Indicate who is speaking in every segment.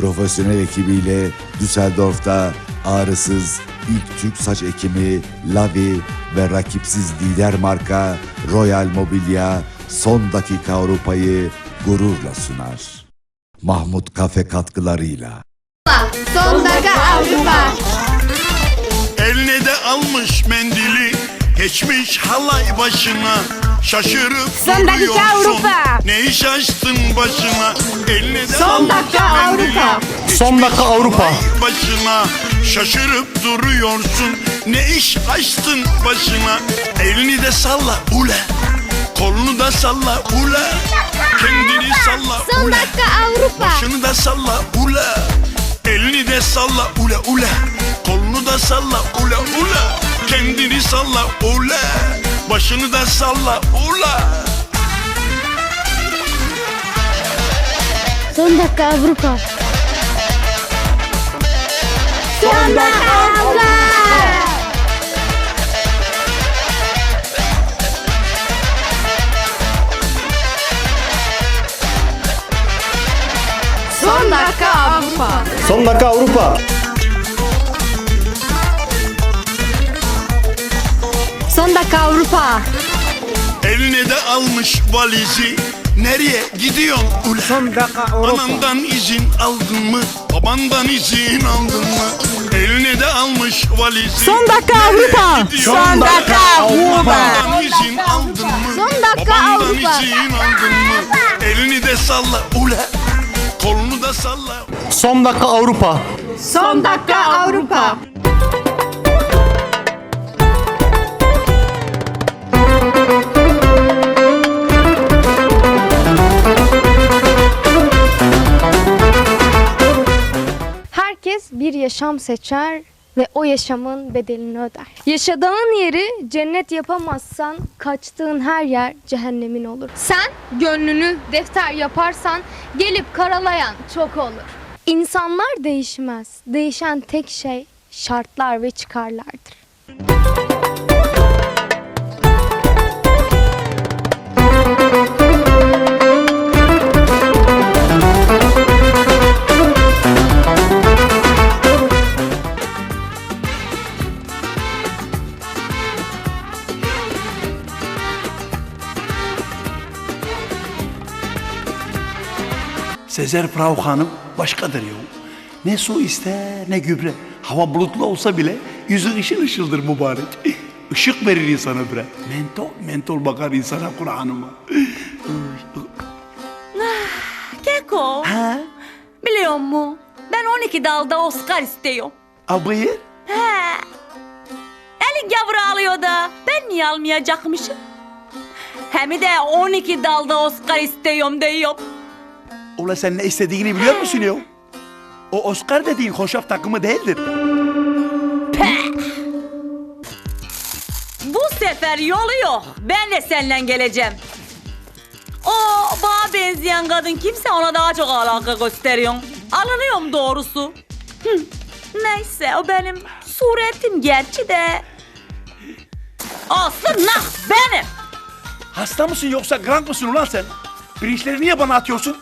Speaker 1: profesyonel ekibiyle Düsseldorf'ta ağrısız ilk Türk saç ekimi Lavi ve rakipsiz lider marka Royal Mobilya son dakika Avrupa'yı gururla sunar. Mahmut Kafe katkılarıyla.
Speaker 2: Son dakika Avrupa.
Speaker 3: Eline de almış mendili Geçmiş halay başına Şaşırıp
Speaker 2: Son dakika Avrupa.
Speaker 3: Ne iş açtın başına? Eline de
Speaker 2: Son dakika. Avrupa.
Speaker 4: Son dakika Avrupa.
Speaker 3: başına. Şaşırıp duruyorsun. Ne iş açtın başına? Elini de salla ule. Kolunu da salla ule. Kendini salla
Speaker 2: Son
Speaker 3: ule.
Speaker 2: dakika Avrupa.
Speaker 3: Başını da salla ula Elini de salla ula ula Kolunu da salla ula ula Kendini salla ula Başını da salla ula
Speaker 2: Son dakika Avrupa. Son dakika Avrupa. Son dakika Avrupa.
Speaker 4: Son dakika Avrupa.
Speaker 2: Son dakika Avrupa.
Speaker 3: Eline de almış valizi Nereye gidiyorsun ula
Speaker 4: Son dakika Avrupa.
Speaker 3: Anandan izin aldın mı Babandan izin aldın mı Eline de almış valizi
Speaker 2: Son dakika Avrupa. Son dakika Avrupa.
Speaker 3: Babandan izin aldın mı?
Speaker 2: Son dakika
Speaker 3: Babandan
Speaker 2: Avrupa.
Speaker 3: izin aldın mı? Elini de salla ula. Kolunu da salla.
Speaker 4: Son dakika Avrupa.
Speaker 2: Son dakika Avrupa.
Speaker 5: Yaşam seçer ve o yaşamın bedelini öder. Yaşadığın yeri cennet yapamazsan kaçtığın her yer cehennemin olur. Sen gönlünü defter yaparsan gelip karalayan çok olur. İnsanlar değişmez. Değişen tek şey şartlar ve çıkarlardır.
Speaker 6: Sezer Frau Hanım başkadır ya. Ne su ister ne gübre. Hava bulutlu olsa bile yüzü ışıl ışıldır mübarek. Işık verir insana bre. Mentol mentol bakar insana Kur'an'ıma.
Speaker 7: Keko.
Speaker 6: ha?
Speaker 7: Biliyor musun? Ben 12 dalda Oscar istiyorum.
Speaker 6: Abayı?
Speaker 7: He. Elin gavuru alıyor da ben niye almayacakmışım? Hem de 12 dalda Oscar istiyorum diyorum.
Speaker 6: Ula sen ne istediğini biliyor musun ya? O Oscar dediğin hoşaf takımı değildir.
Speaker 7: Bu sefer yolu yok. Ben de seninle geleceğim. O bana benzeyen kadın kimse ona daha çok alaka gösteriyorsun. Alınıyorum doğrusu. Hı. Neyse o benim suretim gerçi de. Nah benim.
Speaker 6: Hasta mısın yoksa grank mısın ulan sen? Pirinçleri niye bana atıyorsun?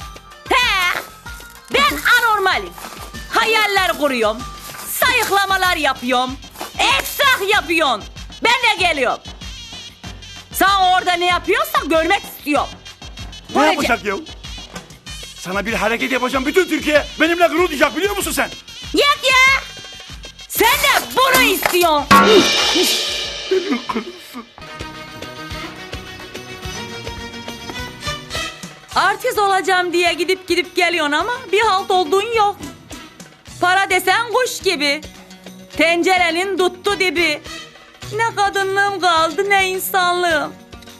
Speaker 7: Ben anormalim. Hayaller kuruyorum. Sayıklamalar yapıyorum. Ekstrah yapıyorsun. Ben de geliyorum. Sen orada ne yapıyorsan görmek istiyorum.
Speaker 6: Ne
Speaker 7: Böylece-
Speaker 6: yapacak ya? Sana bir hareket yapacağım bütün Türkiye benimle gurur duyacak biliyor musun sen?
Speaker 7: Yak ya. Sen de bunu istiyorsun. Artist olacağım diye gidip gidip geliyorsun ama bir halt olduğun yok. Para desen kuş gibi. Tencerenin tuttu dibi. Ne kadınlığım kaldı ne insanlığım.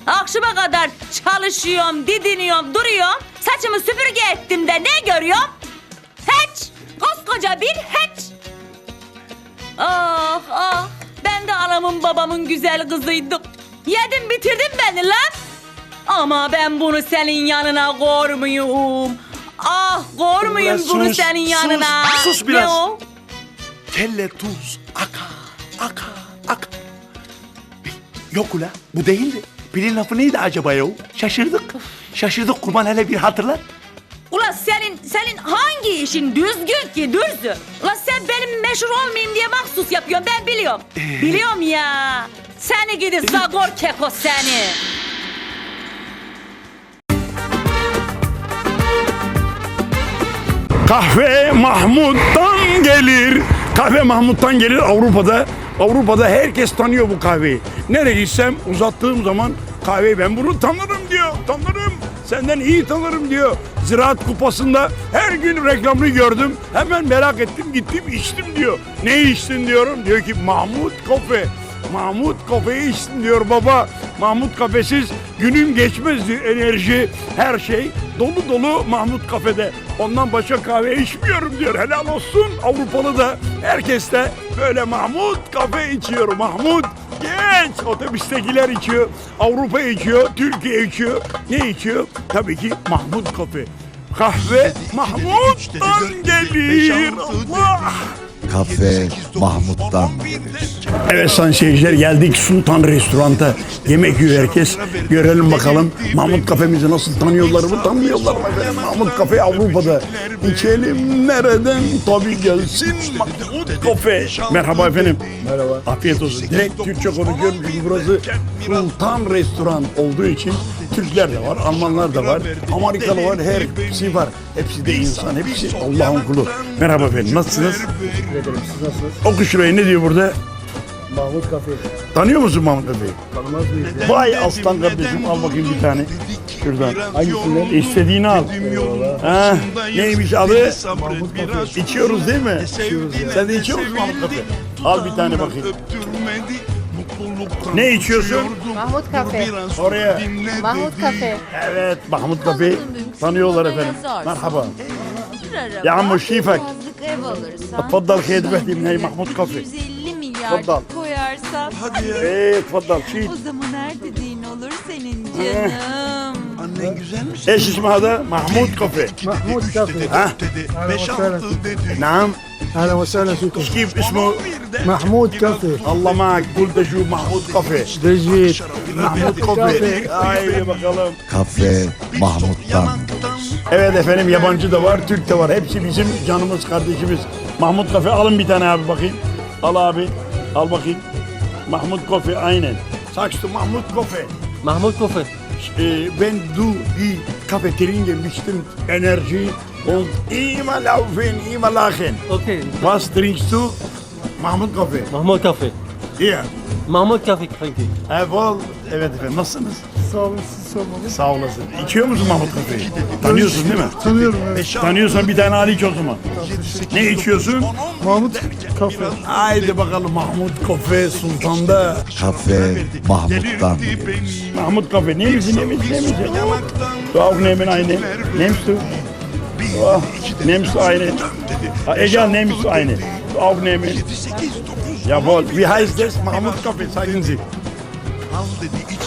Speaker 7: Akşama kadar çalışıyorum, didiniyorum, duruyorum. Saçımı süpürge ettim de ne görüyorum? Hiç. Koskoca bir hiç. Ah ah. Ben de anamın babamın güzel kızıydım. Yedin bitirdin beni lan. Ama ben bunu senin yanına koymuyorum. Ah koymuyorum
Speaker 6: Ulan
Speaker 7: bunu
Speaker 6: sus,
Speaker 7: senin
Speaker 6: sus,
Speaker 7: yanına.
Speaker 6: sus
Speaker 7: Ne
Speaker 6: biraz.
Speaker 7: o?
Speaker 6: Kelle tuz aka aka aka. Yok ula bu değildi. Pilin lafı neydi acaba ya? Şaşırdık. Şaşırdık kurban hele bir hatırlat.
Speaker 7: Ulan senin senin hangi işin düzgün ki düzdür? Ulan sen benim meşhur olmayayım diye mahsus yapıyorsun ben biliyorum. biliyorum ya. Seni gidi Zagor keko seni.
Speaker 8: Kahve Mahmut'tan gelir. Kahve Mahmut'tan gelir Avrupa'da. Avrupa'da herkes tanıyor bu kahveyi. Nereye gitsem uzattığım zaman kahveyi ben bunu tanırım diyor. Tanırım. Senden iyi tanırım diyor. Ziraat kupasında her gün reklamını gördüm. Hemen merak ettim gittim içtim diyor. Ne içtin diyorum. Diyor ki Mahmut Kafe. Mahmut kafeyi içsin diyor baba. Mahmut kafesiz günüm geçmez diyor. Enerji, her şey dolu dolu Mahmut kafede. Ondan başka kahve içmiyorum diyor. Helal olsun Avrupalı da herkes de böyle Mahmut kafe içiyor. Mahmut geç otobüstekiler içiyor. Avrupa içiyor, Türkiye içiyor. Ne içiyor? Tabii ki Mahmut kafe. Kahve Mahmut'tan gelir. Allah!
Speaker 1: Kafe Mahmut'tan.
Speaker 8: Evet sayın seyirciler geldik Sultan Restorant'a. Yemek yiyor herkes. Görelim bakalım Mahmut kafemizi nasıl tanıyorlar mı tanımıyorlar mı? efendim? Mahmut kafe Avrupa'da. İçelim nereden? Tabii gelsin Mahmut kafe. Merhaba efendim. Merhaba. Afiyet olsun. Direkt Türkçe konuşuyorum çünkü burası Sultan Restoran olduğu için Türkler de var, Almanlar da var, Amerikalı var, hepsi var. Hepsi de insan, hepsi Allah'ın kulu. Merhaba efendim, nasılsınız? Oku şurayı ne diyor burada?
Speaker 9: Mahmut Kafe.
Speaker 8: Tanıyor musun Mahmut Efe'yi?
Speaker 9: Tanımaz mıyız?
Speaker 8: Vay aslan kardeşim al bakayım bir tane. Şuradan.
Speaker 9: Hangisinden?
Speaker 8: İstediğini al. Ha, neymiş adı? İçiyoruz değil mi? Sen de içiyor musun Mahmut Kafe? Al bir tane bakayım. Ne içiyorsun?
Speaker 3: Mahmut Kafe.
Speaker 8: Oraya.
Speaker 3: Mahmut Kafe.
Speaker 8: Evet Mahmut Kafe tanıyorlar efendim. Merhaba. Ya amma şifak.
Speaker 10: ev alırsan
Speaker 8: Tfaddal khidmetim ney Mahmut Kafe.
Speaker 10: 150 milyar
Speaker 8: Tfaddal.
Speaker 10: koyarsan
Speaker 8: Eee tfaddal
Speaker 10: o zaman her dediğin olur senin canım.
Speaker 8: Eh. ايش اسمه هذا؟ محمود كافيه
Speaker 9: Mahmut Kafe.
Speaker 8: ها؟
Speaker 9: أهلا وسهلا فيكم.
Speaker 8: نعم
Speaker 9: أهلا وسهلا فيكم.
Speaker 8: كيف اسمه؟
Speaker 9: محمود كافي.
Speaker 8: الله معك قلت اشوف محمود كافيه
Speaker 9: Dejit.
Speaker 8: محمود كافيه haydi bakalım.
Speaker 1: Kafe Mahmut'tan gelir.
Speaker 8: Evet efendim yabancı da var, Türk de var. Hepsi bizim canımız, kardeşimiz. Mahmut Kafe alın bir tane abi bakayım. Al abi. Al bakayım. Mahmut Kafe aynen. Saçtı Mahmut Kafe.
Speaker 9: Mahmut Kafe.
Speaker 8: Äh, wenn du die Cafeteria bestimmt Energie und immer laufen, immer lachen.
Speaker 9: Okay.
Speaker 8: Was trinkst du? Mahmut Kafe.
Speaker 9: Mahmut Kafe.
Speaker 8: Hier.
Speaker 9: Mahmut Kafe kanki.
Speaker 8: Evvel. Evet efendim nasılsınız?
Speaker 9: Sağ olun siz sormalı.
Speaker 8: Sağ olasın. İçiyor musun Mahmut Kafe'yi? Tanıyorsun değil mi?
Speaker 9: Tanıyorum evet.
Speaker 8: Tanıyorsan bir tane al iç o zaman. Ne içiyorsun?
Speaker 9: Mahmut Kafe.
Speaker 8: Haydi bakalım Mahmut Kafe Sultan'da.
Speaker 1: Kafe Mahmut'tan.
Speaker 8: Mahmut Kafe. Auch nehmen eine. Nimmst du? Oh, nimmst du eine? Ha, egal nimmst du eine. Du auch nehmen. Jawohl. Wie heißt das? Mahmut Kafe. Sagen Sie.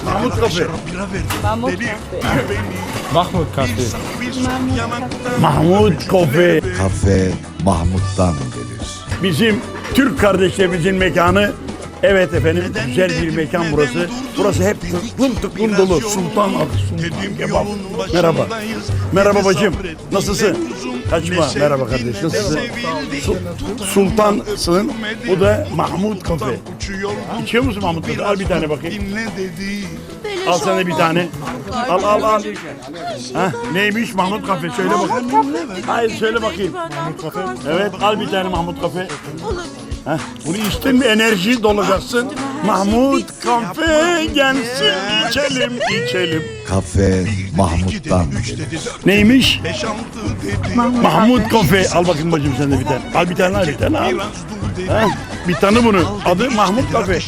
Speaker 8: Mahmut Kafe.
Speaker 9: Mahmut Kafe.
Speaker 8: Mahmut Kafe.
Speaker 1: Kafe Mahmut'tan gelir.
Speaker 8: Bizim Türk kardeşlerimizin mekanı. Evet efendim güzel bir mekan burası. Burası hep tıklım tıklım dolu. Sultan adı Sultan Kebap. Merhaba. Merhaba bacım. Nasılsın? Kaçma. Merhaba kardeş. Nasılsın? Su- Sultansın. Bu da Mahmut Kafe. İçiyor musun Mahmut Kafe? Al bir tane bakayım. Al sana bir tane. Al al al. Ha, neymiş Mahmut Kafe? Söyle bakayım. Hayır söyle bakayım.
Speaker 10: Mahmut Kafe.
Speaker 8: Evet al bir tane Mahmut Kafe. Heh, bunu içtin mi enerji dolacaksın. Mahmut kafe gelsin içelim içelim.
Speaker 1: Kafe Mahmut'tan.
Speaker 8: Neymiş? Mahmut kafe. Al bakayım bacım sen de bir tane. Al bir tane al bir tane al. Heh, bir tane bunu. Adı Mahmut kafe.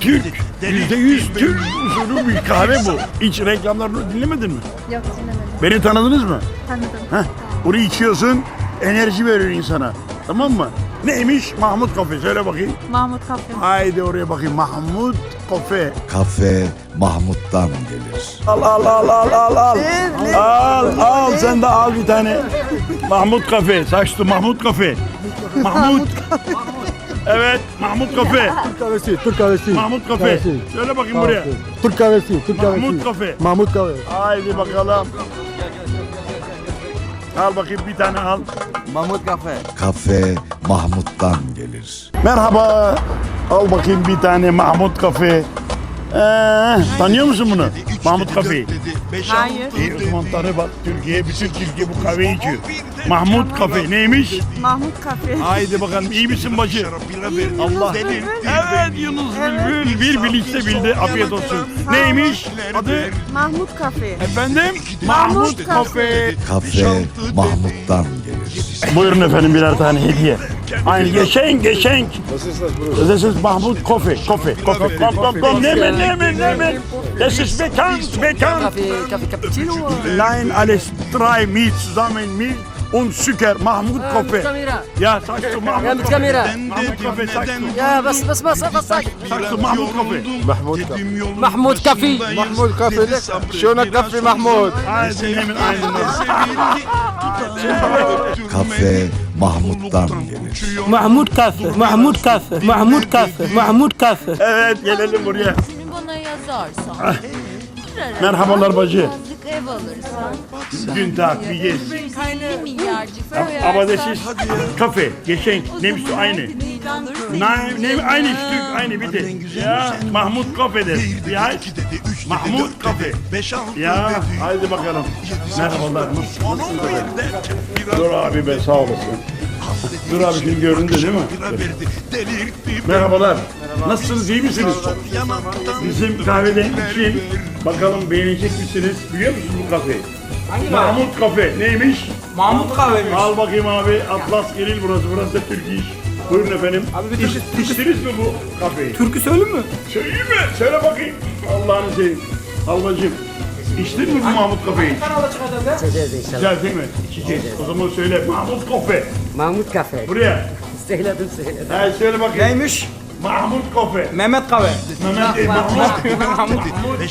Speaker 8: Türk. Yüzde yüz Türk usulü bir kahve bu. İç reklamlarını dinlemedin mi?
Speaker 4: Yok dinlemedim.
Speaker 8: Beni tanıdınız mı?
Speaker 4: Tanıdım.
Speaker 8: Heh, bunu içiyorsun, enerji veriyor insana. Tamam mı? Neymiş? Mahmut Kafe. Söyle bakayım.
Speaker 10: Mahmut Kafe.
Speaker 8: Haydi oraya bakayım. Mahmut Kafe.
Speaker 1: Kafe Mahmut'tan gelir.
Speaker 8: Al al al al al al. Al al sen de al bir tane. Mahmut Kafe. Saçlı Mahmut Kafe. Mahmut. Evet Mahmut Kafe.
Speaker 9: Türk kahvesi, Türk kahvesi.
Speaker 8: Mahmut Kafe. Söyle bakayım buraya.
Speaker 9: Türk kahvesi, Türk kahvesi.
Speaker 8: Mahmut Kafe.
Speaker 9: Mahmut Kafe.
Speaker 8: Haydi bakalım. Al bakayım bir tane al.
Speaker 11: Mahmut Kafe.
Speaker 1: Kafe Mahmut'tan gelir.
Speaker 8: Merhaba. Al bakayım bir tane Mahmut Kafe. Ee, tanıyor musun bunu? Mahmut Kafe.
Speaker 10: Hayır.
Speaker 8: İyi o zaman tanı bak. Türkiye, bütün Türkiye bu kahveyi içiyor. Mahmut Kafe neymiş?
Speaker 10: Mahmut Kafe.
Speaker 8: Haydi bakalım iyi misin bacı? Allah. Evet Yunus Bülbül bir bilinçle bildi. Afiyet olsun. Neymiş? Adı
Speaker 10: Mahmut Kafe.
Speaker 8: efendim? Mahmut Kafe.
Speaker 1: Kafe Mahmut'tan.
Speaker 8: Buyurun efendim birer tane hediye. Aynı geçen geçen. This is Mahmut Coffee. Coffee. Coffee. Kom kom kom. Nehmen nehmen nehmen. Das ist bekannt bekannt.
Speaker 11: Kafe, Kafe Cappuccino.
Speaker 8: Nein alles drei mit zusammen mit und Zucker. Mahmut sagst du
Speaker 11: Ja,
Speaker 8: Mahmut
Speaker 11: mit Kamera.
Speaker 8: Mahmut sagst du.
Speaker 11: Ya bas bas bas bas.
Speaker 8: Sagst du Mahmut Coffee.
Speaker 11: Mahmut Kafe.
Speaker 9: Mahmut Kafe Mahmut.
Speaker 8: Haydi nehmen einen.
Speaker 1: Kafe Mahmut'tan gelir.
Speaker 12: Mahmut Kafe, Mahmut Kafe, Mahmut Kafe, Mahmut Kafe.
Speaker 8: Evet gelelim buraya.
Speaker 10: Bana yazarsan.
Speaker 8: Merhabalar bacı.
Speaker 10: Ev alırsan.
Speaker 8: Wie geht's?
Speaker 10: Bir milyarcık
Speaker 8: Aber das ist Kaffee, Geschenk. Nimmst du eine? Nein, nimm eine Stück, eine bitte. Ja, Mahmut Kafe. Wie heißt? Mahmut Kafe. Ya, haydi bakalım. Merhabalar? Dur abi be, sağ olasın. Dur abi şimdi göründü değil mi? Merhabalar. Nasılsınız, iyi misiniz? Bizim kahveden için bakalım beğenecek misiniz? Biliyor musunuz bu kafeyi? Mahmut Kafe. Neymiş?
Speaker 12: Mahmut Kafe.
Speaker 8: Al bakayım abi. Atlas Geril burası. Burası da Türk iş. Buyurun efendim. Abi bir İç, içtiniz mi bu kafeyi?
Speaker 12: Türkü söyleyeyim mi?
Speaker 8: Söyleyeyim mi? Söyle bakayım. Allah'ını seveyim. Al bacım. İçtin mi bu Mahmut kafeyi? Güzel değil mi? İçeceğiz. O zaman söyle. Mahmut Kafe.
Speaker 11: Mahmut Kafe.
Speaker 8: Buraya.
Speaker 11: Söyledim söyledim.
Speaker 8: Ha, söyle bakayım.
Speaker 12: Neymiş?
Speaker 8: Mahmut Kafe.
Speaker 12: Mehmet Kafe.
Speaker 8: Mehmet değil, Mahmut.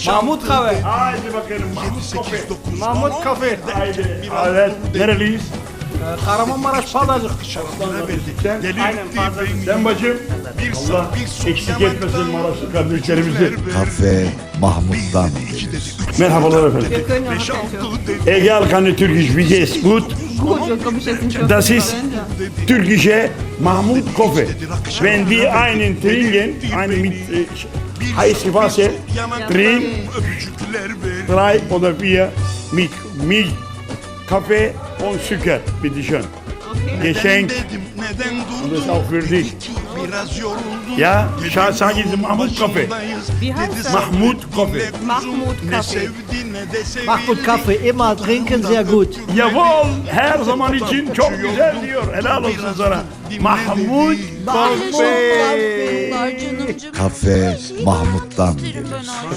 Speaker 12: Mahmut Kafe.
Speaker 8: Haydi bakalım. Mahmut Kafe.
Speaker 12: Mahmut Kafe.
Speaker 8: Haydi. Evet. Nereliyiz?
Speaker 12: Kahramanmaraş Pazarcık.
Speaker 8: Sen, sen bacım. Allah eksik etmesin Maraşlı kardeşlerimizi.
Speaker 1: Kafe Mahmut'tan.
Speaker 8: Merhabalar efendim. Egal die Türkisch, wie geht's? Gut? Das ist türkische Mahmut Kofe. Wenn wir einen trinken, einen mit heißem Wasser, trinken, drei oder vier mit Milch, Kaffee und Zucker, bitte schön. Geschenk. Und das auch für dich.
Speaker 3: Biraz yoruldum.
Speaker 8: Sag jetzt Mahmut Kaffee. Mahmut Kaffee.
Speaker 10: Mahmut Kafe.
Speaker 11: Mahmut Kafe immer trinken sehr gut.
Speaker 8: Jawohl, her zaman için çok güzel diyor. Helal olsun sana. Mahmut Kafe.
Speaker 1: Kafe Mahmut'tan gelir.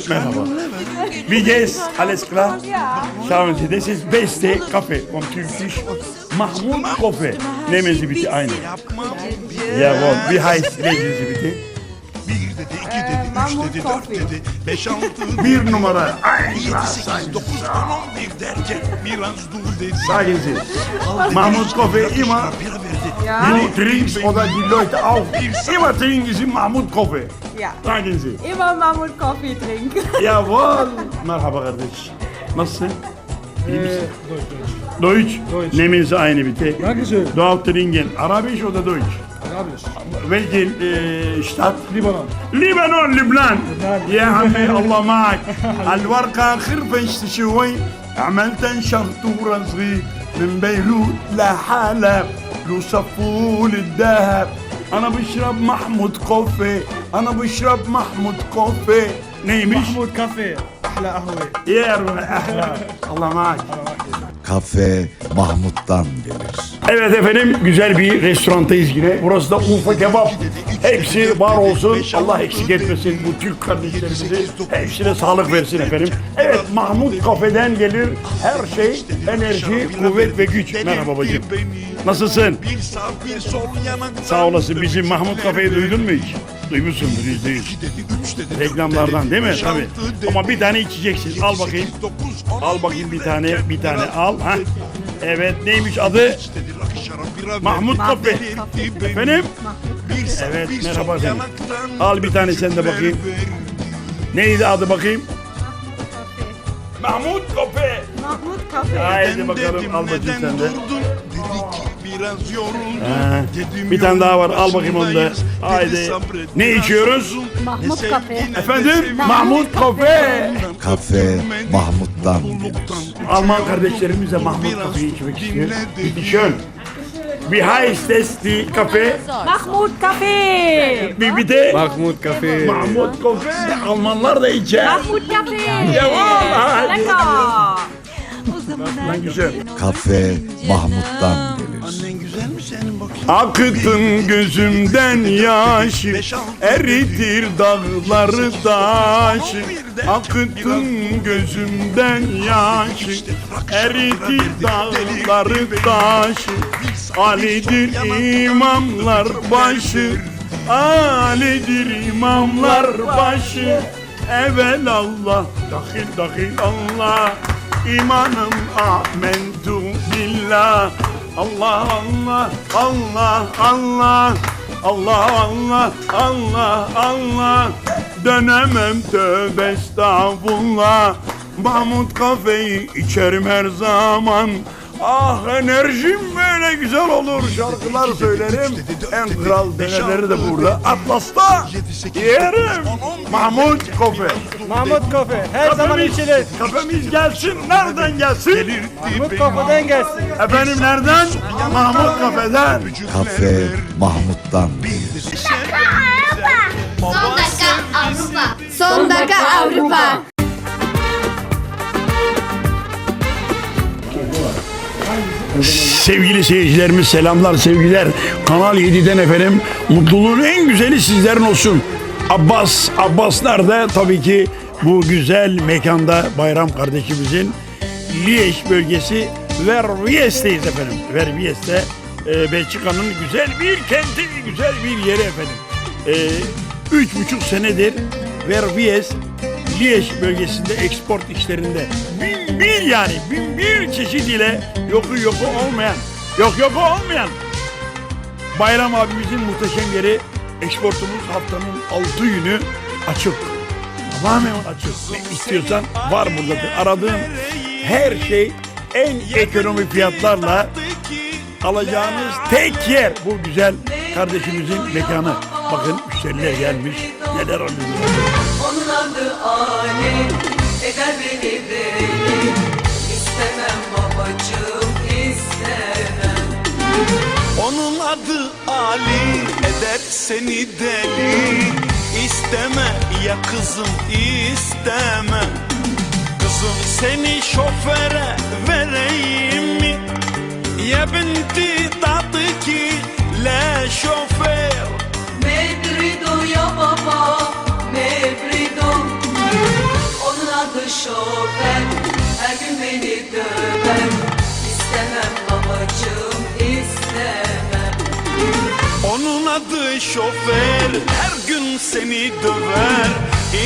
Speaker 8: Merhaba. Wie geht's? Alles klar? Schauen Sie, das ist beste Kaffee vom Türkisch. Mahmut. Nehmen Sie bitte einen. Jawohl, wie heißt, lesen Sie bitte.
Speaker 3: Bir dedi, iki dedi, üç dedi, dört dedi, beş altı,
Speaker 8: Bir numara. Ay,
Speaker 3: yedi, sekiz, dokuz, on, on bir derken biraz dur dedi.
Speaker 8: Sagen Sie. Mahmut immer.
Speaker 3: Bira verdi.
Speaker 8: Du trinkst oder die Leute auch. Immer trinken Sie Mahmut Kaffee.
Speaker 10: Ja.
Speaker 8: Sagen Sie.
Speaker 10: Immer Mahmut Kafe trinken.
Speaker 8: Jawohl. Merhaba kardeş. Nasılsın? İyi misin? Deutsch. Nehmen Sie eine bitte.
Speaker 9: Dankeschön.
Speaker 8: Trinken. Arabisch oder Deutsch?
Speaker 9: Arabisch.
Speaker 8: Welche äh, Stadt?
Speaker 9: Libanon.
Speaker 8: لبنان لبنان يا عمي الله معك الورقة خرفشت شوي عملت شرطورة صغير من بيروت لحلب له صفول الذهب أنا بشرب محمود كوفي أنا بشرب محمود كوفي نيمش
Speaker 9: Mahmut Kafe. Ahla ahve.
Speaker 8: يا روح أحلى الله معك
Speaker 1: Kafe Mahmut'tan gelir.
Speaker 8: Evet efendim güzel bir restorantayız yine. Burası da Urfa Kebap. Hepsi var olsun. Allah eksik etmesin bu Türk kardeşlerimizi. Hepsine sağlık versin efendim. Evet Mahmut Kafe'den gelir her şey enerji, kuvvet ve güç. Merhaba bacım. Nasılsın?
Speaker 3: Bir sağ bir sol yanaktan.
Speaker 8: Sağ olasın. Bizim Mahmut Kafe'yi duydun mu hiç? Duymuşsundur yüzde yüz. Reklamlardan değil mi? Tabii. Ama bir tane içeceksin. Al bakayım. Al bakayım bir tane. Bir tane al. Ha? Evet neymiş adı? Mahmut Kafe. Efendim? Evet merhaba
Speaker 3: sen.
Speaker 8: Al bir tane sen de bakayım. Neydi adı bakayım? Mahmut Kafe.
Speaker 10: Mahmut Kafe.
Speaker 8: Haydi bakalım al bakayım sen de
Speaker 3: biraz yoruldum.
Speaker 8: Ha,
Speaker 3: Dedim
Speaker 8: bir tane daha var al bakayım onu da. Haydi. Ne içiyoruz?
Speaker 2: Mahmut Kafe.
Speaker 8: Efendim? Mahmut Kafe.
Speaker 1: Kafe Mahmut'tan.
Speaker 8: Alman kardeşlerimiz de Mahmut Kafe'yi içmek istiyor. Schön. Wie heißt es die Kafe?
Speaker 7: Mahmut Kafe.
Speaker 8: Bir, bir de
Speaker 9: Mahmoud Café.
Speaker 8: Mahmut Kafe. Almanlar da içer.
Speaker 7: Mahmut Kafe.
Speaker 8: Devam. Hadi.
Speaker 7: Lecker.
Speaker 8: Lan güzel.
Speaker 1: Kafe Mahmut'tan
Speaker 8: Akıtın gözümden yaşı Eritir dağları taşı. Akıtın gözümden yaşı Eritir dağları taşı. Ali'dir imamlar başı Ali'dir imamlar başı. Evel Allah Dahil dahil Allah. İmanım ahmentu billah Allah Allah Allah Allah. Allah Allah Allah Allah. Dönemem tövbe estağfurullah. Mahmut kafeyi içerim her zaman Ah enerjim böyle güzel olur şarkılar söylerim En kral deneleri de burada Atlas'ta yerim Mahmut Kafe
Speaker 9: Mahmut Kafe. Her zaman içilir.
Speaker 8: Kafemiz gelsin nereden gelsin
Speaker 9: Mahmut Kafe'den gelsin.
Speaker 8: Efendim nereden? Mahmut Kafe'den.
Speaker 1: Kafe Mahmut'tan.
Speaker 5: Son dakika Avrupa. Son dakika Avrupa.
Speaker 8: Sevgili seyircilerimiz selamlar sevgiler. Kanal 7'den efendim mutluluğun en güzeli sizlerin olsun. Abbas, Abbas nerede? Tabii ki bu güzel mekanda Bayram kardeşimizin Liège bölgesi Vervies'teyiz efendim. Vervies'te e, Belçika'nın güzel bir kenti, güzel bir yeri efendim. E, üç buçuk senedir Vervies Liège bölgesinde export işlerinde bin bir yani bin bir çeşit ile yoku yoku olmayan yok yoku olmayan Bayram abimizin muhteşem yeri eksportumuz haftanın 6 günü açık. Tamamen açık. Ne istiyorsan var burada. Aradığın her şey en ekonomi fiyatlarla alacağınız tek yer bu güzel kardeşimizin mekanı. Bakın müşteriler gelmiş. Neler alıyorlar.
Speaker 10: Onun adı Ali, eder beni deli. İstemem babacığım, istemem.
Speaker 3: Onun adı Ali eder seni deli İsteme ya kızım isteme Kızım seni şoföre vereyim mi Ya binti tadı ki le şoför
Speaker 10: Mebrido ya baba, Mebrido. Adı şoför, her gün beni döver. İstemem babacığım, istemem.
Speaker 3: Onun adı şoför her gün seni döver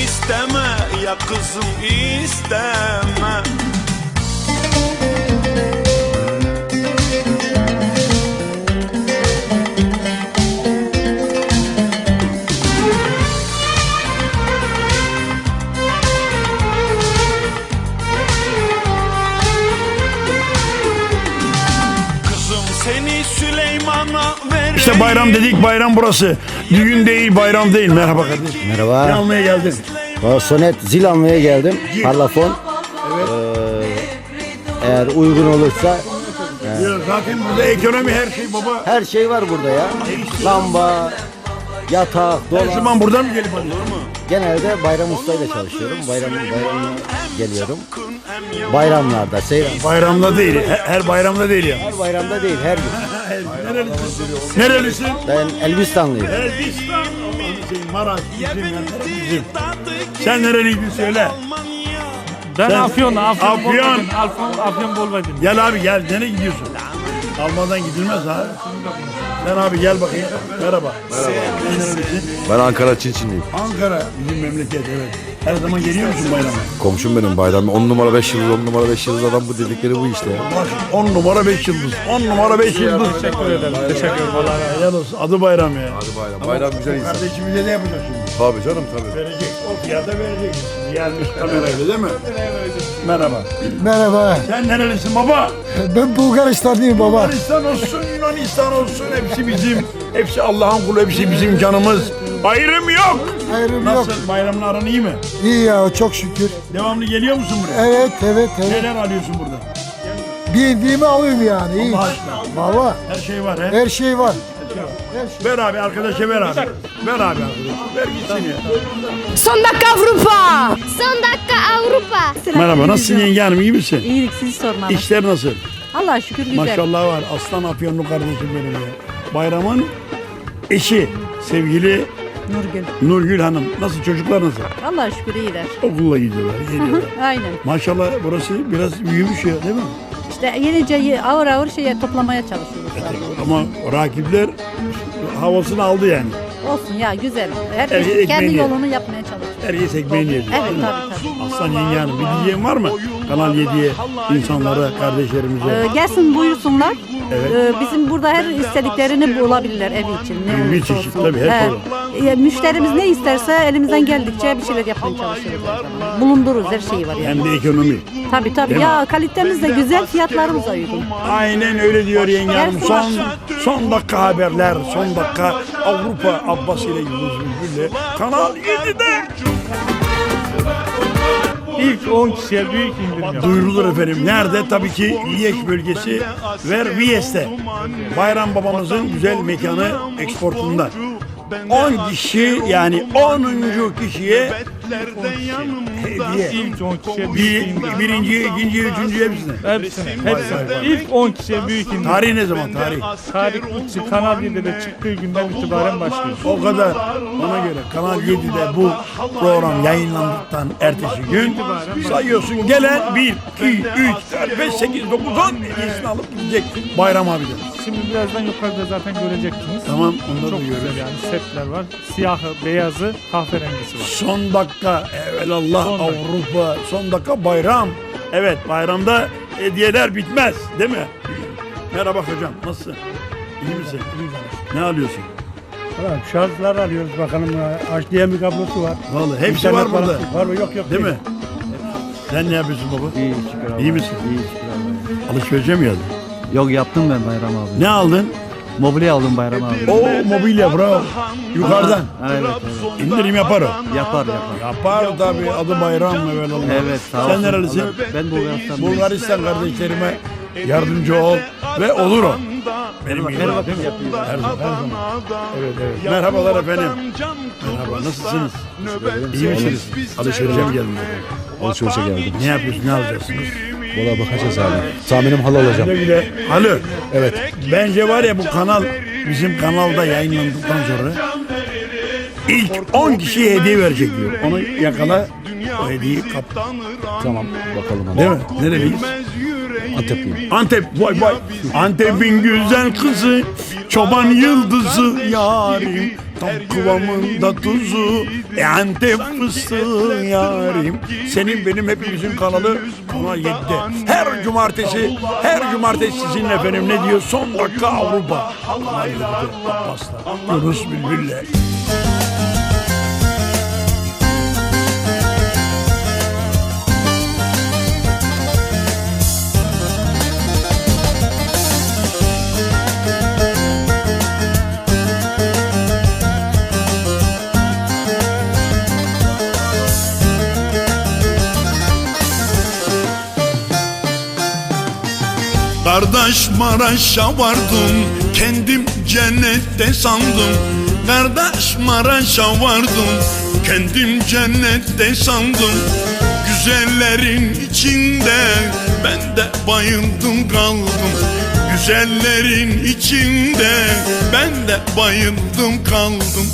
Speaker 3: İsteme ya kızım isteme
Speaker 8: İşte bayram dedik bayram burası. Düğün değil bayram değil. Merhaba kardeşim. Ne
Speaker 11: Merhaba.
Speaker 8: almaya geldin?
Speaker 11: O sonet zil almaya geldim. Parlafon. Ee, eğer uygun olursa
Speaker 8: Diyor, Zaten burada ekonomi her şey baba.
Speaker 11: her şey var burada ya. Lamba, yatak,
Speaker 8: Her
Speaker 11: dolap.
Speaker 8: zaman buradan mı gelip alıyor mu?
Speaker 11: Genelde Bayram Usta'yla çalışıyorum. Bayram bayramına geliyorum. Bayramlarda, seyran.
Speaker 8: Bayramda değil. Her, her bayramda değil ya.
Speaker 11: Her bayramda değil, her gün.
Speaker 8: Nerelisin? Nerelisin?
Speaker 11: Ben Elbistanlıyım.
Speaker 8: Elbistan. Allah'ını seveyim. Maraş bizim. yani, bizim. Sen nereliydin söyle.
Speaker 12: Ben Afyon, Afyon,
Speaker 8: Afyon.
Speaker 12: Afyon, Afyon Bolvadin.
Speaker 8: Gel abi gel. Nereye gidiyorsun? Almadan gidilmez ha. Sen abi gel bakayım. Merhaba. Merhaba.
Speaker 13: Ben Ankara Çinçinliyim.
Speaker 8: Ankara. Bizim memleket evet. Her zaman geliyor musun bayrama?
Speaker 13: Komşum benim bayram. 10 numara 5 yıldız, 10 numara 5 yıldız adam bu dedikleri bu işte. ya.
Speaker 8: Bak 10 numara 5 yıldız. 10 numara 5 yıldız.
Speaker 12: Teşekkür ederim. Teşekkür ederim.
Speaker 8: Helal olsun. Adı bayram ya.
Speaker 13: Hadi bayram. Bayram güzel insan.
Speaker 8: Kardeşimize ne yapacak şimdi?
Speaker 13: Tabii canım tabii.
Speaker 8: Verecek. Okey.
Speaker 3: Fiyata vereceksin. Gelmiş kamerayla değil mi? Merhaba.
Speaker 14: Merhaba.
Speaker 3: Sen nerelisin baba?
Speaker 14: Ben Bulgaristanlıyım baba.
Speaker 3: Bulgaristan olsun, Yunanistan olsun hepsi bizim. Hepsi Allah'ın kulu, hepsi bizim canımız. Ayrım yok.
Speaker 14: Ayrım
Speaker 3: Nasıl? Bayramın aran iyi mi?
Speaker 14: İyi ya çok şükür.
Speaker 3: Devamlı geliyor musun buraya?
Speaker 14: Evet evet evet.
Speaker 3: Neler alıyorsun burada?
Speaker 14: Bildiğimi alıyorum yani. İyi.
Speaker 3: Allah aşkına.
Speaker 14: Baba
Speaker 3: Her şey var he.
Speaker 14: her şey var.
Speaker 3: Ver abi arkadaşa ver abi. Ver abi arkadaşa. Ver gitsin ya.
Speaker 15: Son dakika Avrupa. Son dakika Avrupa.
Speaker 3: Merhaba nasılsın yenge hanım iyi misin?
Speaker 16: İyilik sizi sormalı.
Speaker 3: İşler nasıl?
Speaker 16: Allah şükür güzel.
Speaker 3: Maşallah var. Aslan Afyonlu kardeşim benim ya. Bayramın eşi sevgili
Speaker 16: Nurgül.
Speaker 3: Nurgül Hanım. Nasıl çocuklar nasıl?
Speaker 16: Allah şükür iyiler.
Speaker 3: Okulla gidiyorlar. iyi diyorlar.
Speaker 16: Aynen.
Speaker 3: Maşallah burası biraz büyümüş ya değil mi?
Speaker 16: İşte yenice ağır ağır şeye toplamaya çalışıyoruz.
Speaker 3: Ama rakipler havasını aldı yani.
Speaker 16: Olsun ya güzel. Herkes
Speaker 3: Herkes
Speaker 16: kendi
Speaker 3: ekmeğini
Speaker 16: yolunu yapmaya çalışıyor.
Speaker 3: Herkes ekmeğini yedi.
Speaker 16: Evet tabii tabii.
Speaker 3: Aslan yenge hanım bir diyeceğin var mı? Kanal 7'ye, insanlara, kardeşlerimize.
Speaker 16: Ee, gelsin buyursunlar.
Speaker 3: Evet.
Speaker 16: Ee, bizim burada her istediklerini bulabilirler ev için. Ne olursa
Speaker 3: çeşit
Speaker 16: olsun.
Speaker 3: tabii, her
Speaker 16: Ee, e, müşterimiz ne isterse elimizden geldikçe bir şeyler yapmaya çalışıyoruz. her zaman. Bulundururuz her şeyi var yani.
Speaker 3: Hem de ekonomi.
Speaker 16: Tabii tabii. Ya kalitemiz de güzel, fiyatlarımız da uygun.
Speaker 3: Aynen öyle diyor yenge hanım. Son, son dakika haberler, son dakika Avrupa Abbas ile Yıldız Bülbül'le Kanal 7'de
Speaker 14: İlk 10 kişiye büyük indirim yap.
Speaker 3: duyurulur efendim. Nerede? Tabii ki Liyeş bölgesi ve Viyes'te. Bayram babamızın güzel mekanı eksportunda. 10 kişi yani 10. kişiye hediye.
Speaker 14: İlk 10 kişiye büyük
Speaker 3: Bir, birinci, ikinci, üçüncü hepsine.
Speaker 14: Hepsine. Hepsine. İlk 10 kişiye büyük indirim.
Speaker 3: Tarih ne zaman tarih?
Speaker 14: Tarih Kutsi Kanal 7'de çıktığı günden itibaren başlıyor.
Speaker 3: O kadar. Ona göre Kanal 7'de bu program yayınlandıktan ertesi gün sayıyorsun gelen 1, 2, 3, 4, 5, 8, 9, 10 hediyesini alıp gidecek Bayram abi de.
Speaker 14: Şimdi birazdan yukarıda zaten göreceksiniz.
Speaker 3: Tamam onu da
Speaker 14: Çok güzel yani setler var. Siyahı, beyazı, kahverengisi var.
Speaker 3: Son dakika evelallah
Speaker 14: Son dakika.
Speaker 3: Avrupa son dakika bayram. Evet bayramda hediyeler bitmez değil mi? Merhaba hocam nasılsın? İyi misin? Ne alıyorsun?
Speaker 14: Şarjlar alıyoruz bakalım. HDMI kablosu var.
Speaker 3: Vallahi hepsi var burada.
Speaker 14: Var mı? Yok yok.
Speaker 3: Değil mi? Sen ne yapıyorsun baba?
Speaker 17: İyi şükür
Speaker 3: İyi misin?
Speaker 17: İyi şükür abi.
Speaker 3: Alışverişe mi geldin?
Speaker 17: Yok yaptım ben Bayram abi.
Speaker 3: Ne aldın?
Speaker 17: Mobilya aldım Bayram abi.
Speaker 3: O mobilya bravo. Yukarıdan.
Speaker 17: Evet evet.
Speaker 3: İndirim yapar o.
Speaker 17: Yapar yapar.
Speaker 3: Yapar tabii adı bayram evelallah.
Speaker 17: Evet sağ
Speaker 3: Sen
Speaker 17: olsun.
Speaker 3: nerelisin?
Speaker 17: Ben Bulgaristan.
Speaker 3: Bulgaristan kardeşlerime yardımcı ol ve olur o. Benim gibi.
Speaker 17: Merhaba?
Speaker 3: Her zaman, her zaman. Evet, evet. Merhabalar efendim. Merhaba, nasılsınız? İyi misiniz? Alışverişe mi geldiniz?
Speaker 13: Alışverişe geldim.
Speaker 3: Ne yapıyorsun, ne alacaksınız?
Speaker 13: Valla bakacağız abi. Tahminim hal olacağım.
Speaker 3: Alo.
Speaker 13: Evet.
Speaker 3: Bence var ya bu kanal, bizim kanalda yayınlandıktan sonra ilk 10 kişiye hediye verecek diyor. Onu yakala, o hediyeyi kap.
Speaker 13: Tamam bakalım hadi.
Speaker 3: Değil mi? Nereliyiz?
Speaker 13: Antepliyim.
Speaker 3: Antep vay vay Antep'in güzel kızı Çoban yıldızı yarim Tam kıvamında tuzu. E Antep fıstığı yarim. Senin benim hepimizin kanalı Kanal 7'de Her cumartesi Her cumartesi sizinle efendim. Ne diyor? Son dakika Avrupa. Kanal 7'de Abbas'la Yunus Bülbül'le Kardeş Maraş'a vardım Kendim cennette sandım Kardeş Maraş'a vardım Kendim cennette sandım Güzellerin içinde Ben de bayıldım kaldım Güzellerin içinde Ben de bayıldım kaldım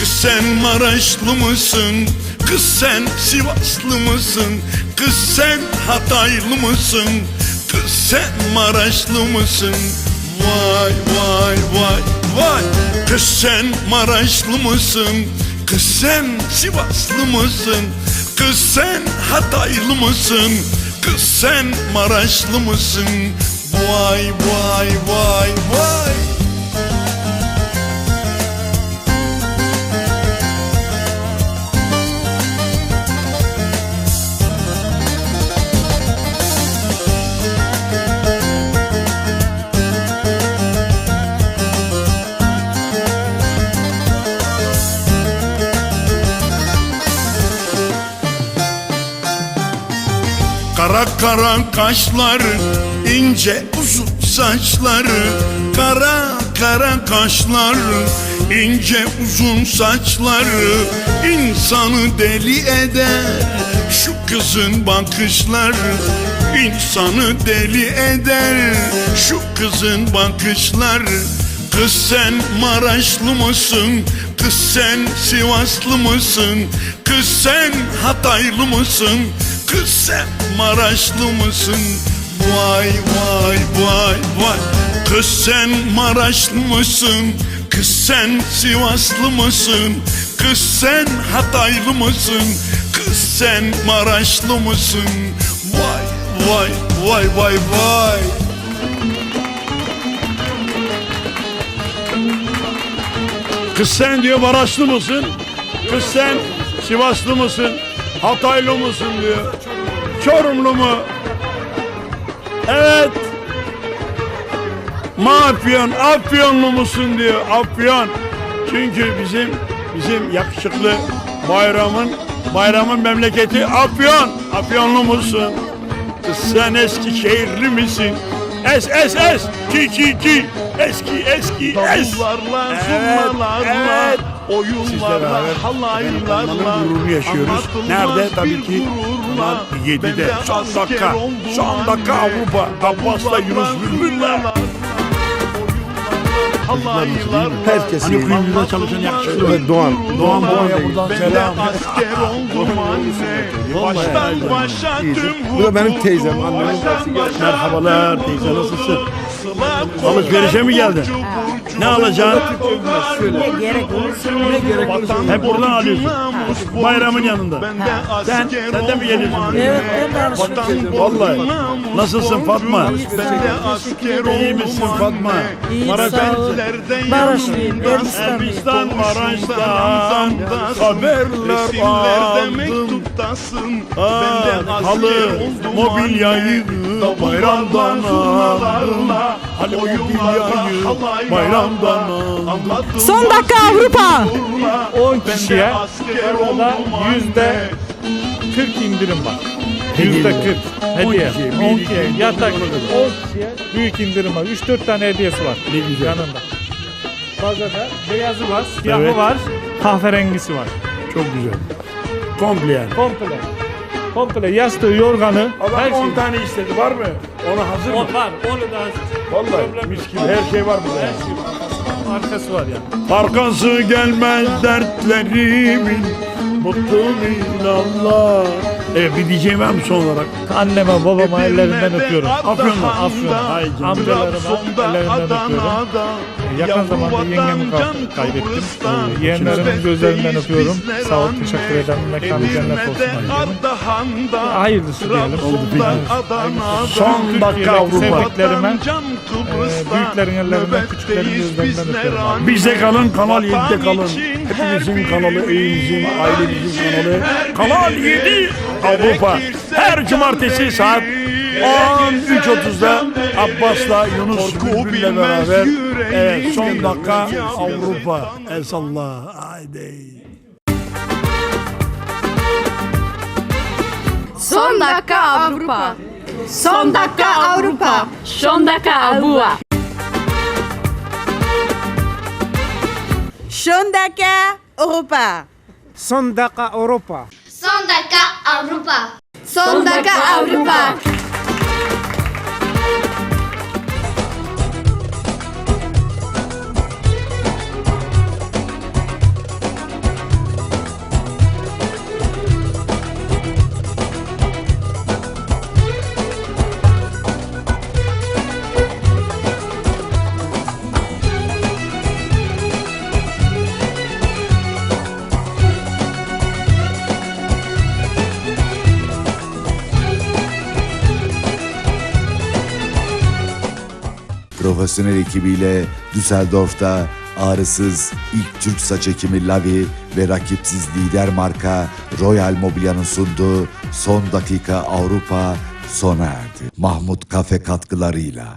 Speaker 3: Kız sen Maraşlı mısın? Kız sen Sivaslı mısın? Kız sen Hataylı mısın? Kız sen Maraşlı mısın? Vay vay vay vay Kız sen Maraşlı mısın? Kız sen Sivaslı mısın? Kız sen Hataylı mısın? Kız sen Maraşlı mısın? Vay vay vay vay kara kaşları ince uzun saçları Kara kara kaşları ince uzun saçları insanı deli eder Şu kızın bakışları insanı deli eder Şu kızın bakışları Kız sen Maraşlı mısın? Kız sen Sivaslı mısın? Kız sen Hataylı mısın? Kız sen Maraşlı mısın? Vay vay vay vay Kız sen Maraşlı mısın? Kız sen Sivaslı mısın? Kız sen Hataylı mısın? Kız sen Maraşlı mısın? Vay vay vay vay vay
Speaker 8: Kız sen diyor Maraşlı mısın? Kız sen Sivaslı mısın? Hataylı mısın diyor. Çorumlu mu? Evet. Mafyon, Afyonlu musun diyor. Afyon. Çünkü bizim bizim yakışıklı bayramın bayramın memleketi Afyon. Afyonlu musun? Kız sen eski şehirli misin? Es es es ki ki ki eski eski es. Evet, evet. Oyunlarla, halaylarla gururunu yaşıyoruz. Nerede? Tabii ki bunlar 7'de. Son dakika. Son dakika Avrupa. Abbas'la Yunus Bülbül'le.
Speaker 13: Herkes
Speaker 8: Hani kuyumcuda çalışan yakışıklı.
Speaker 13: Evet, Doğan.
Speaker 8: Doğan Doğan'a buradan selam.
Speaker 3: asker oldum anne Baştan başa tüm
Speaker 13: Bu da benim teyzem, annemin
Speaker 8: Merhabalar teyze nasılsın? Alışverişe mi geldin? Ne alacaksın?
Speaker 12: Ne gerek olursa ne gerek olursa.
Speaker 8: Hep buradan alıyorsun. Bayramın yanında. Sen, sen de mi geliyorsun?
Speaker 12: Evet ben de alışveriş
Speaker 8: Vallahi. Nasılsın Fatma?
Speaker 3: asker
Speaker 8: İyi misin Fatma?
Speaker 12: İyi, sağ ol. Maraşlıyım.
Speaker 8: Elbistan, Maraş'tan haberler aldım. Aa, halı, mobilyayı bayramdan aldım. Halı, mobilyayı bayramdan aldım.
Speaker 12: Son dakika Avrupa.
Speaker 14: 10 kişiye orada yüzde 40 indirim var. Yüzde 40 hediye. 10 kişiye yatak 10 kişiye büyük indirim var. 3-4 tane hediyesi var.
Speaker 8: Ne güzel.
Speaker 14: Yanında. Fazlada beyazı var, siyahı
Speaker 8: Evet.
Speaker 14: var, kahverengisi var.
Speaker 8: Çok güzel. Komple yani.
Speaker 14: Komple. Komple yastığı, yorganı,
Speaker 8: Adam
Speaker 14: her
Speaker 8: 10
Speaker 14: şey.
Speaker 8: tane istedi var mı? Ona hazır mı?
Speaker 14: O var, onu da
Speaker 8: Vallahi mis gibi her şey var burada.
Speaker 14: her şey var. Arkası var yani.
Speaker 8: Arkası gelmez dertlerimin Mutlu Allah. Evet bir diyeceğim var mı son olarak?
Speaker 14: Anneme, babama ellerinden öpüyorum.
Speaker 8: Ay canım.
Speaker 14: Amcalarıma ellerinden öpüyorum. Yakın zamanda yengemi kay- kaybettim. Ee, Yeğenlerimin gözlerinden öpüyorum. Sağ ol, teşekkür ederim. Mekanı cennet olsun ailemin. Hayırlısı diyelim.
Speaker 8: Son dakika Avrupa.
Speaker 14: Sevdiklerime, e, büyüklerin ellerinden, küçüklerin gözlerinden öpüyorum. abi.
Speaker 8: Bizde kalın, Kanal 7'de kalın. Hepimizin kanalı, evimizin, ailemizin kanalı. Kanal 7 Avrupa. Her cumartesi saat 13.30'da Abbas'la Yunus Bülbül'le beraber evet, son dakika Avrupa. El salla. Haydi.
Speaker 2: Son dakika Avrupa. Son dakika Avrupa.
Speaker 7: Son dakika Avrupa.
Speaker 12: Son dakika Avrupa.
Speaker 14: Son dakika Avrupa.
Speaker 5: Son dakika Avrupa.
Speaker 2: Son dakika Avrupa.
Speaker 1: Profesyonel ekibiyle Düsseldorf'ta ağrısız ilk Türk saç ekimi Lavi ve rakipsiz lider marka Royal Mobilya'nın sunduğu Son Dakika Avrupa sona erdi. Mahmut Kafe katkılarıyla.